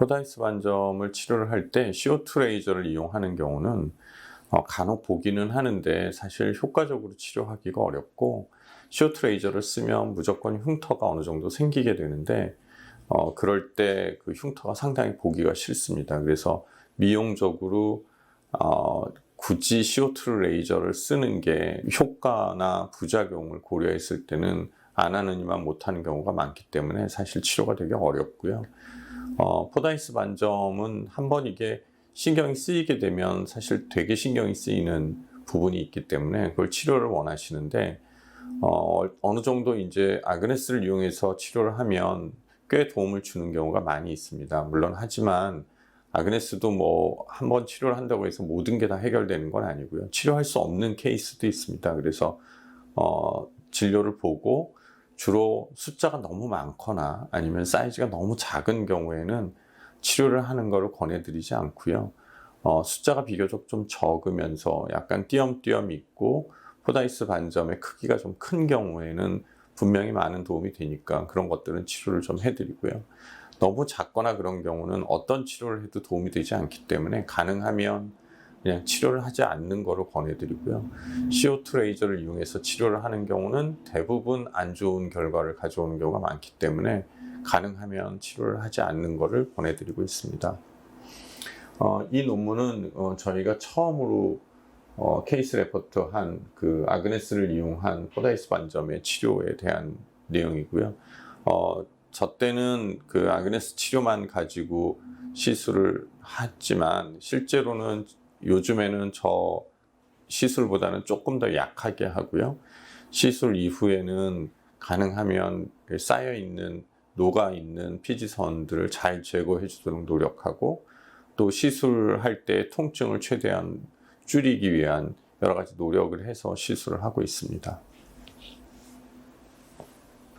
포다이스 반점을 치료를 할 때 CO2 레이저를 이용하는 경우는 어, 간혹 보기는 하는데 사실 효과적으로 치료하기가 어렵고 CO2 레이저를 쓰면 무조건 흉터가 어느 정도 생기게 되는데 어, 그럴 때 그 흉터가 상당히 보기가 싫습니다. 그래서 미용적으로 어, 굳이 CO2 레이저를 쓰는 게 효과나 부작용을 고려했을 때는 안 하느니만 못하는 경우가 많기 때문에 사실 치료가 되게 어렵고요. 어, 포다이스 반점은 한번 이게 신경이 쓰이게 되면 사실 되게 신경이 쓰이는 부분이 있기 때문에 그걸 치료를 원하시는데 어, 어느 정도 이제 아그네스를 이용해서 치료를 하면 꽤 도움을 주는 경우가 많이 있습니다. 물론 하지만 아그네스도 뭐 한 번 치료를 한다고 해서 모든 게 다 해결되는 건 아니고요. 치료할 수 없는 케이스도 있습니다. 그래서 어, 진료를 보고 주로 숫자가 너무 많거나 아니면 사이즈가 너무 작은 경우에는 치료를 하는 것을 권해드리지 않고요. 어, 숫자가 비교적 좀 적으면서 약간 띄엄띄엄 있고 포다이스 반점의 크기가 좀 큰 경우에는 분명히 많은 도움이 되니까 그런 것들은 치료를 좀 해드리고요. 너무 작거나 그런 경우는 어떤 치료를 해도 도움이 되지 않기 때문에 가능하면 그냥 치료를 하지 않는 거로 권해드리고요. CO2 레이저를 이용해서 치료를 하는 경우는 대부분 안 좋은 결과를 가져오는 경우가 많기 때문에 가능하면 치료를 하지 않는 거를 권해드리고 있습니다. 어, 이 논문은 어, 저희가 처음으로 어, 케이스 레포트 한 그 아그네스를 이용한 포다이스 반점의 치료에 대한 내용이고요. 어, 저 때는 그 아그네스 치료만 가지고 시술을 했지만 실제로는 요즘에는 저 시술보다는 조금 더 약하게 하고요. 시술 이후에는 가능하면 그 쌓여 있는 녹아 있는 피지선들을 잘 제거해 주도록 노력하고 또 시술할 때 통증을 최대한 줄이기 위한 여러 가지 노력을 해서 시술을 하고 있습니다.